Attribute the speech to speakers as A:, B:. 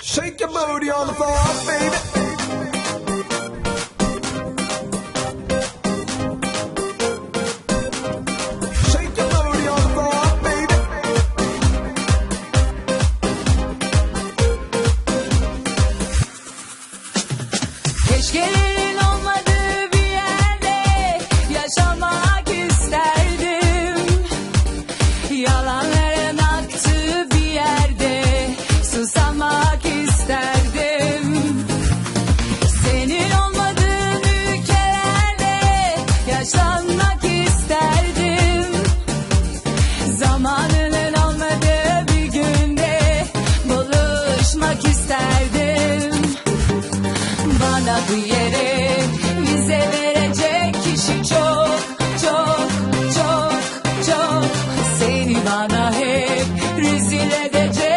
A: Shake your booty on the floor, baby.
B: Shake oynadı yere. Bize verecek kişi çok çok çok çok. Seni bana hep rezil edecek.